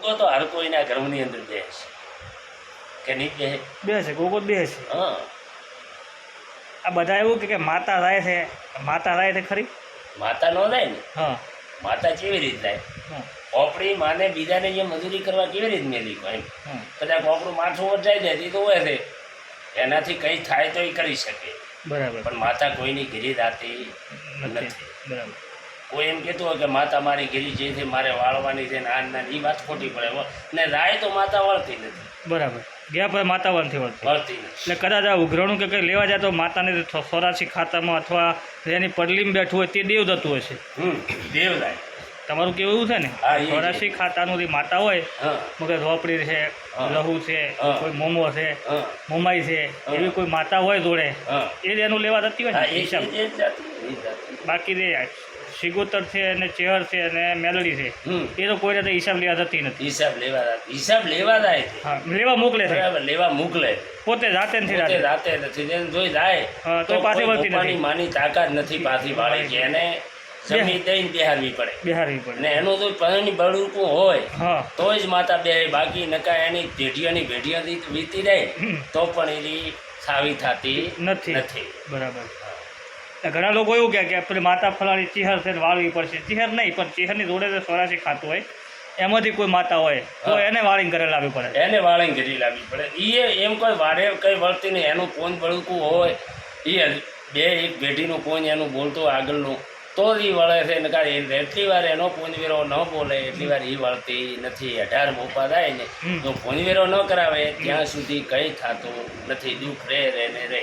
ગોગો તો હર કોઈના ઘરની અંદર બેસે. કે નહીં બેસે? બે છે ગોગો છે હા. આ બધા એવું કે માતા થાય છે. માતા થાય છે ખરી? માતા નો થાય ને? હા. માતા કેવી રીતે થાય? ઓપડી માને બીજાને જે મજૂરી કરવા કેવી રીતે મેલી એમ કદાચ ઓપડું માથું વટાઈ જાય તો હોય છે. એનાથી કંઈ થાય તો એ કરી શકે. બરાબર. પણ માતા કોઈની ગીરી દાતી નથી. બરાબર. કોઈ એમ કહેતું હોય કે માતા મારી ઘીરી જે છે મારે વાળવાની છે ને આ ના એ વાત ખોટી પડે. ને રાય તો માતા વળતી નથી. બરાબર. ગયા પછી માતા વળતી વળતી. વળતી એટલે કદાચ આ ઉઘરાણું કે કંઈ લેવા જાય તો માતાને સો- ખાતામાં અથવા એની પડલીમાં બેઠું હોય તે દેવ થતું હશે. છે દેવ રાય તમારું કેવું એવું છે ને. સોરાશી ખાતાનું જે માતા હોય મગર રોપડી છે લહુ છે કોઈ મોમો છે મોમાઈ છે એવી કોઈ માતા હોય જોડે એ જ એનું લેવા જતી હોય. બાકી જે. સિગોતર છે અને ચેહર છે અને મેલડી છે એ તો કોઈ રીતે હિસાબ લેવા થતી નથી. હિસાબ લેવા હિસાબ લેવા જાય. હા લેવા મોકલે છે. બરાબર લેવા મોકલે. પોતે જાતે નથી રાતે. રાતે નથી. જોઈ જાય તો પાછી વળતી નથી. માની તાકાત નથી પાછી પાડે કે એને જમી દઈને બેહારવી પડે. બિહારવી ને પડે એનું તો પાણી બળુકું હોય તો જ માતા બે બાકી નકા એની ભેઢિયાની ભેઢિયાથી વીતી જાય તો પણ એની સાવી થતી નથી. નથી. બરાબર. ઘણા લોકો એવું કહે કે પેલી માતા ફલાણી ચિહર છે ને વાળવી પડશે. ચિહર નહીં પણ ચિહરની જોડે જે સ્વરાશી ખાતું હોય. એમાંથી કોઈ માતા હોય તો એને વાળીને ઘરે લાવવી પડે. એને વાળીને ઘરે લાવવી પડે. એ એમ કોઈ વારે કઈ વળતી નહીં. એનું પોન બળુકું હોય એ બે એક પેઢીનું પોન એનું બોલતું આગળનું તો જ એ વળે છે. નકા એ એટલી વાર એનો પોંજવેરો ન બોલે એટલી વાર એ વળતી નથી. અઢાર મોપા થાય ને. તો પોંજવેરો ન કરાવે ત્યાં સુધી કંઈ થતું નથી. દુઃખ રે રે ને રે.